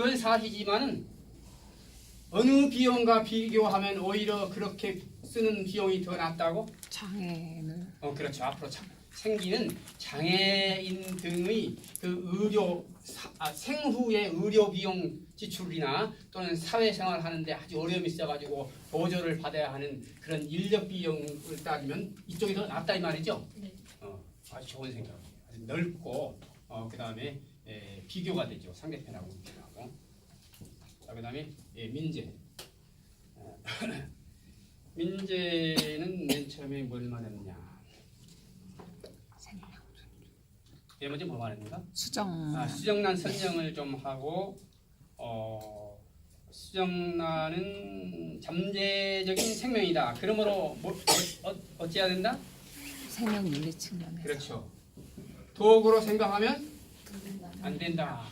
그건 사실이지만은 어느 비용과 비교하면 오히려 그렇게 쓰는 비용이 더 낫다고? 장애를 어 그렇죠. 앞으로 참- 생기는 장애인 등의 그 의료 사- 아, 생후의 의료 비용 지출이나 또는 사회생활 하는데 아주 어려움이 있어가지고 보조를 받아야 하는 그런 인력 비용을 따지면 이쪽이 더 낫다 이 말이죠. 네. 어, 아주 좋은 생각이에요. 아주 넓고 어, 그 다음에 에, 비교가 되죠. 상대편하고 비교하고. 자 그 다음에 예, 민재. 어, 민재는 맨 처음에 뭘 말했냐? 예, 먼저 뭐 말했는가? 수정 아, 수정란 설명을 좀 하고 어, 수정란은 잠재적인 생명이다. 그러므로 뭐, 어, 어, 어찌해야 된다? 생명 윤리 측면에서 그렇죠. 도구로 생각하면 안 된다.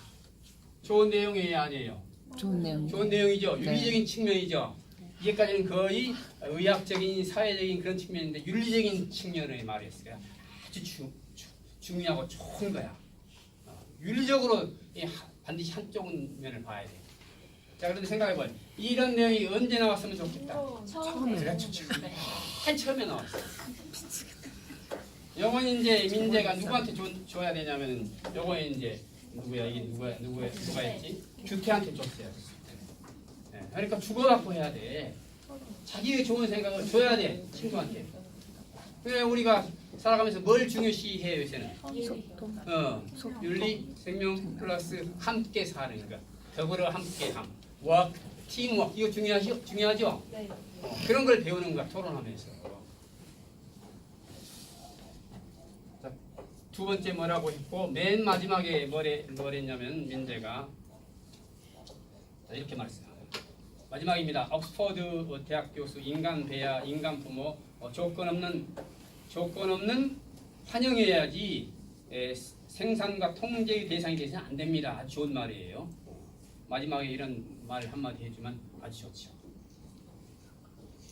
좋은 내용이에요, 아니에요? 좋은 내용 좋은 내용이죠. 네. 윤리적인 측면이죠. 이게까지는 거의 의학적인, 사회적인 그런 측면인데 윤리적인 측면의 말이었어요. 아주 주, 주, 중요하고 좋은 거야. 어, 윤리적으로 이 하- 반드시 한쪽 면을 봐야 돼. 자, 그런데 생각해봐요. 이런 내용이 언제 나왔으면 좋겠다. 처음에 그렇죠. 맨 처음에 나왔어. 요건 이제 민재가 누구한테 줘, 줘야 되냐면 요건 이제 누구야 이게 누구야 누구야 누가 했지? 주태한테 줬어요. 예, 그러니까 주고받고 해야 돼. 자기의 좋은 생각을 줘야 돼 친구한테. 왜 우리가 살아가면서 뭘 중요시해요 요새는? 어, 윤리, 생명 플러스 함께 사는 거. 더불어 함께함. 워크, 팀워크 이거 중요하죠? 중요하죠? 네. 어, 그런 걸 배우는 거야 토론하면서. 자, 두 번째 뭐라고 했고 맨 마지막에 뭐래 뭐랬냐면 민재가 자, 이렇게 말했어요. 마지막입니다. 옥스퍼드 대학 교수 인간 배야 인간 부모 어, 조건 없는 조건 없는 환영해야지 에, 생산과 통제의 대상이 되서는 안 됩니다. 아주 좋은 말이에요. 마지막에 이런 말 한마디 해주면 아주 좋죠.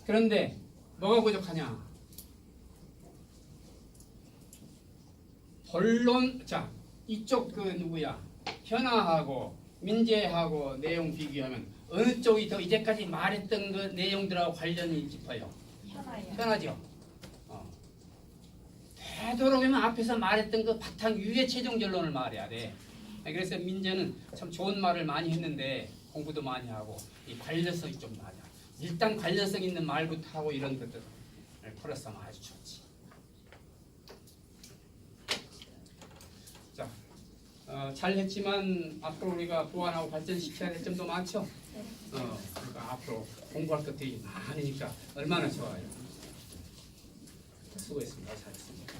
그런데 뭐가 부족하냐? 본론 자 이쪽 그 누구야 현아하고 민재하고 내용 비교하면 어느 쪽이 더 이제까지 말했던 그 내용들하고 관련이 깊어요. 현아예요. 편하죠. 어. 되도록이면 앞에서 말했던 그 바탕 유예 최종 결론을 말해야 돼. 그래서 민재는 참 좋은 말을 많이 했는데 공부도 많이 하고 이 관련성이 좀 낮아. 일단 관련성 있는 말부터 하고 이런 것들을 풀었으면 아주 좋지. 어, 잘했지만 앞으로 우리가 보완하고 발전시켜야 될 점도 많죠. 어, 그러니까 앞으로 공부할 것들이 많으니까 얼마나 좋아요. 수고했습니다. 잘했습니다.